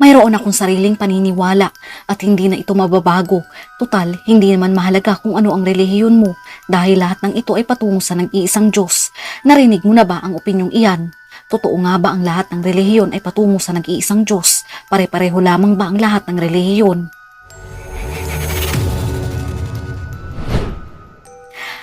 Mayroon akong sariling paniniwala at hindi na ito mababago. Tutal, hindi naman mahalaga kung ano ang relihiyon mo dahil lahat ng ito ay patungo sa nag-iisang Diyos. Narinig mo na ba ang opinyong iyan? Totoo nga ba ang lahat ng relihiyon ay patungo sa nag-iisang Diyos? Pare-pareho lamang ba ang lahat ng relihiyon?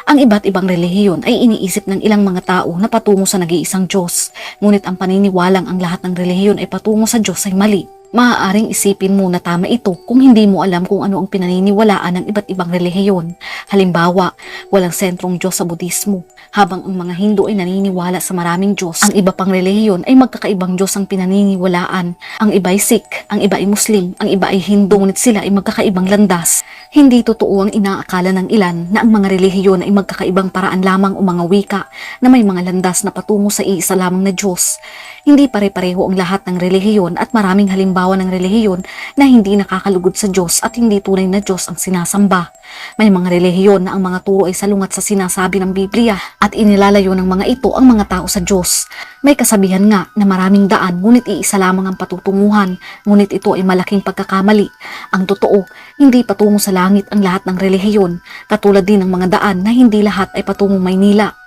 Ang iba't ibang relihiyon ay iniisip ng ilang mga tao na patungo sa nag-iisang Diyos. Ngunit ang paniniwalang ang lahat ng relihiyon ay patungo sa Diyos ay mali. Maaaring isipin mo na tama ito kung hindi mo alam kung ano ang pinaniniwalaan ng iba't ibang relihiyon. Halimbawa, walang sentrong Diyos sa Budismo, habang ang mga Hindu ay naniniwala sa maraming Diyos. Ang iba pang relihiyon ay magkakaibang Diyos ang pinaniniwalaan. Ang iba ay Sikh, ang iba ay Muslim, ang iba ay Hindu, ngunit sila ay magkakaibang landas. Hindi totoo ang inaakala ng ilan na ang mga relihiyon ay magkakaibang paraan lamang o mga wika na may mga landas na patungo sa iisa lamang na Diyos. Hindi pare-pareho ang lahat ng relihiyon at maraming halimbawa ng relihiyon na hindi nakakalugod sa Diyos at hindi tunay na Diyos ang sinasamba. May mga relihiyon na ang mga turo ay salungat sa sinasabi ng Biblia at inilalayo ng mga ito ang mga tao sa Diyos. May kasabihan nga na maraming daan ngunit iisa lamang ang patutunguhan, ngunit ito ay malaking pagkakamali. Ang totoo, hindi patungo sa langit ang lahat ng relihiyon, katulad din ng mga daan na hindi lahat ay patungong Maynila.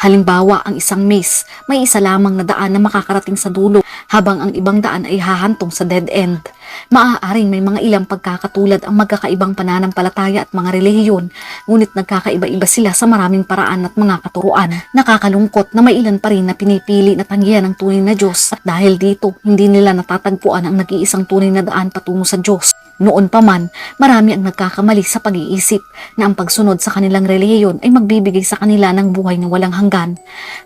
Halimbawa, ang isang maze, may isa lamang na daan na makakarating sa dulo, habang ang ibang daan ay hahantong sa dead end. Maaaring may mga ilang pagkakatulad ang magkakaibang pananampalataya at mga relihiyon, ngunit nagkakaiba-iba sila sa maraming paraan at mga katuruan. Nakakalungkot na may ilan pa rin na pinipili na tanggihan ng tunay na Diyos at dahil dito, hindi nila natatagpuan ang nag-iisang tunay na daan patungo sa Diyos. Noon pa man, marami ang nagkakamali sa pag-iisip na ang pagsunod sa kanilang relihiyon ay magbibigay sa kanila ng buhay na walang hanggan.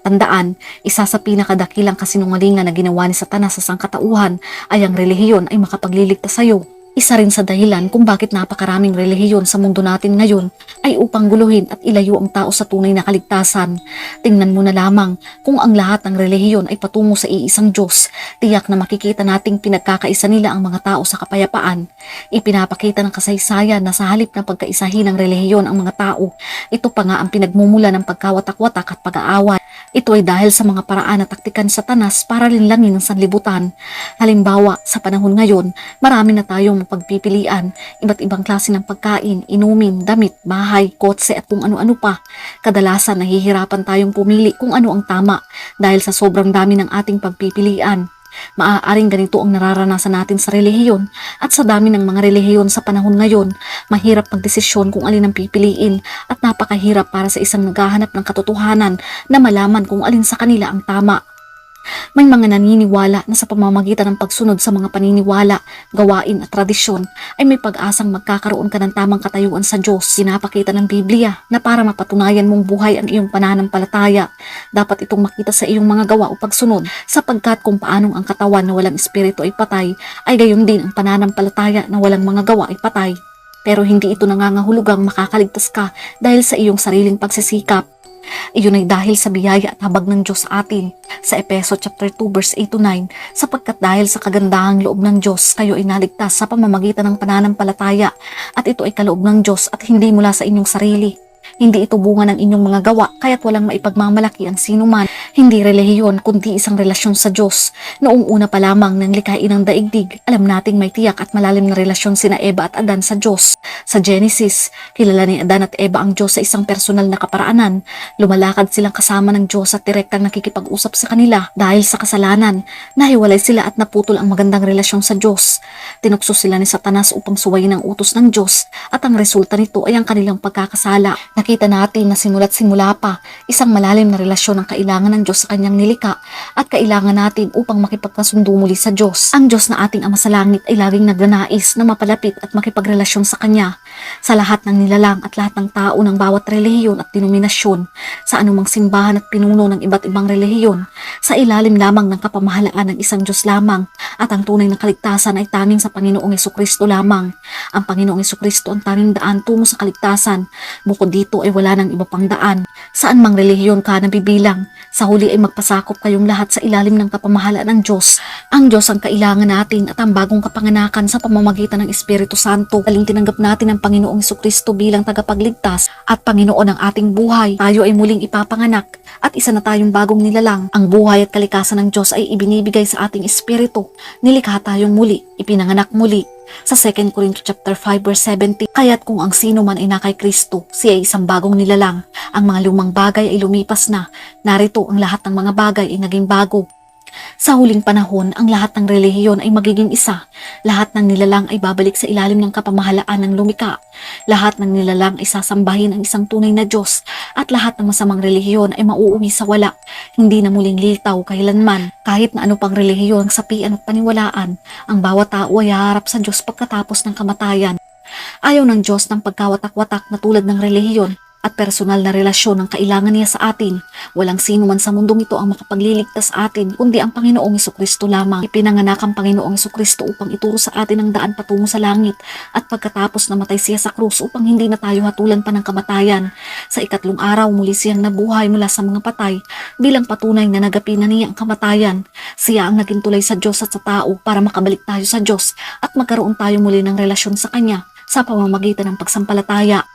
Tandaan, isa sa pinakadakilang kasinungalingan na ginawa ni Satanas sa sangkatauhan ay ang relihiyon ay makapagliligtas sa iyo. Isa rin sa dahilan kung bakit napakaraming relihiyon sa mundo natin ngayon ay upang guluhin at ilayo ang tao sa tunay na kaligtasan. Tingnan mo na lamang kung ang lahat ng relihiyon ay patungo sa iisang Diyos, tiyak na makikita nating pinagkakaisa nila ang mga tao sa kapayapaan. Ipinapakita ng kasaysayan na sa halip na pagkaisahin ng relihiyon ang mga tao, ito pa nga ang pinagmumula ng pagkawatak-watak at pag-aaway. Ito ay dahil sa mga paraan at taktikan satanas para linlangin ang sanlibutan. Halimbawa, sa panahon ngayon, marami na tayong mapagpipilian, iba't ibang klase ng pagkain, inumin, damit, bahay, kotse at kung ano-ano pa. Kadalasan nahihirapan tayong pumili kung ano ang tama dahil sa sobrang dami ng ating pagpipilian. Maaaring ganito ang nararanasan natin sa relihiyon at sa dami ng mga relihiyon sa panahon ngayon, mahirap magdesisyon kung alin ang pipiliin at napakahirap para sa isang naghahanap ng katotohanan na malaman kung alin sa kanila ang tama. May mga naniniwala na sa pamamagitan ng pagsunod sa mga paniniwala, gawain at tradisyon ay may pag-asang magkakaroon ka ng tamang katayuan sa Diyos. Sinapakita ng Biblia na para mapatunayan mong buhay ang iyong pananampalataya, dapat itong makita sa iyong mga gawa o pagsunod sapagkat kung paanong ang katawan na walang espiritu ay patay, ay gayon din ang pananampalataya na walang mga gawa ay patay. Pero hindi ito nangangahulugang makakaligtas ka dahil sa iyong sariling pagsisikap. Iyon ay dahil sa biyaya at habag ng Diyos sa atin sa Epeso chapter 2 verse 8 to 9 sapagkat dahil sa kagandahang loob ng Diyos kayo ay naligtas sa pamamagitan ng pananampalataya at ito ay kaloob ng Diyos at hindi mula sa inyong sarili. Hindi ito bunga ng inyong mga gawa kaya't walang maipagmamalaki ang sino man. Hindi relihiyon kundi isang relasyon sa Diyos. Noong una pa lamang ng likhain ng daigdig, alam nating may tiyak at malalim na relasyon sina Eva at Adan sa Diyos. Sa Genesis, kilala ni Adan at Eva ang Diyos sa isang personal na kaparaanan. Lumalakad silang kasama ng Diyos at direktang nakikipag-usap sa kanila dahil sa kasalanan. Nahiwalay sila at naputol ang magandang relasyon sa Diyos. Tinukso sila ni Satanas upang suwayin ang utos ng Diyos at ang resulta nito ay ang kanilang pagkakasala. Nakita natin na simula't simula pa, isang malalim na relasyon ang kailangan ng Diyos sa kanyang nilika at kailangan natin upang makipagkasundo muli sa Diyos. Ang Diyos na ating Ama sa Langit ay laging nagnanais na mapalapit at makipagrelasyon sa Kanya sa lahat ng nilalang at lahat ng tao ng bawat relihiyon at denominasyon, sa anumang simbahan at pinuno ng iba't ibang relihiyon, sa ilalim lamang ng kapamahalaan ng isang Diyos lamang at ang tunay na kaligtasan ay tanging sa Panginoong Kristo lamang. Ang Panginoong Kristo ang tanging daan tungo sa kaligtasan. Bukod dito ay wala ng iba pang daan. Saan mang relihiyon ka nabibilang, sa huli ay magpasakop kayong lahat sa ilalim ng kapamahalaan ng Diyos. Ang Diyos ang kailangan natin at ang bagong kapanganakan sa pamamagitan ng Espiritu Santo. Aling tinanggap natin ang Panginoong Kristo bilang tagapagligtas at Panginoon ng ating buhay. Tayo ay muling ipapanganak at isa na tayong bagong nilalang. Ang buhay at kalikasan ng Diyos ay ibinibigay sa ating espiritu. Nilikha tayong muli, ipinanganak muli. Sa 2 Corintians chapter 5 verse 70, kaya't kung ang sino man ay nakay Kristo, siya ay isang bagong nilalang. Ang mga lumang bagay ay lumipas na. Narito ang lahat ng mga bagay ay naging bago. Sa huling panahon, ang lahat ng relihiyon ay magiging isa. Lahat ng nilalang ay babalik sa ilalim ng kapamahalaan ng lumika. Lahat ng nilalang ay sasambahin ang isang tunay na Diyos at lahat ng masamang relihiyon ay mauuwi sa wala. Hindi na muling litaw kailanman. Kahit na ano pang relihiyon, sapian at paniwalaan, ang bawat tao ay haharap sa Diyos pagkatapos ng kamatayan. Ayaw ng Diyos ng pagkawatak-watak na tulad ng relihiyon at personal na relasyon ang kailangan niya sa atin. Walang sino man sa mundong ito ang makapagliligtas sa atin, kundi ang Panginoong Kristo lamang. Ipinanganak ang Panginoong Kristo upang ituro sa atin ang daan patungo sa langit at pagkatapos namatay siya sa krus upang hindi na tayo hatulan pa ng kamatayan. Sa ikatlong araw muli siyang nabuhay mula sa mga patay bilang patunay na nagapi na niya ang kamatayan. Siya ang naging tulay sa Diyos at sa tao para makabalik tayo sa Diyos at magkaroon tayo muli ng relasyon sa Kanya sa pamamagitan ng pagsampalataya.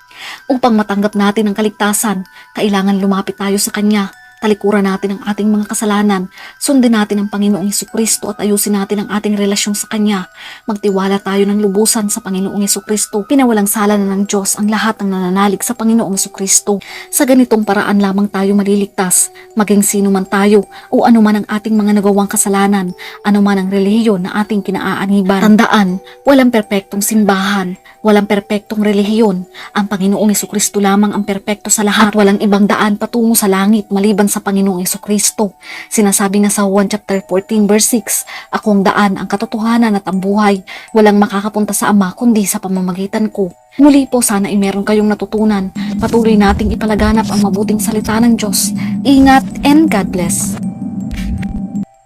Upang matanggap natin ang kaligtasan, kailangan lumapit tayo sa Kanya. Talikuran natin ang ating mga kasalanan, sundin natin ang Panginoong Heso Kristo at ayusin natin ang ating relasyon sa Kanya. Magtiwala tayo ng lubusan sa Panginoong Heso Kristo. Pinawalang sala na ng Diyos ang lahat ng nananalig sa Panginoong Heso Kristo. Sa ganitong paraan lamang tayo maliligtas, maging sino man tayo o anuman ang ating mga nagawang kasalanan, anuman ang relihiyon na ating kinaaaniban. Tandaan, walang perpektong simbahan, walang perpektong relihiyon. Ang Panginoong Heso Kristo lamang ang perpekto sa lahat. At walang ibang daan patungo sa langit maliban sa Panginoong Heso Kristo. Sinasabi nga sa 1 chapter 14 verse 6, Ako ang daan, ang katotohanan at ang buhay. Walang makakapunta sa Ama kundi sa pamamagitan ko. Muli po sana ay meron kayong natutunan. Patuloy nating ipalaganap ang mabuting salita ng Diyos. Ingat and God bless.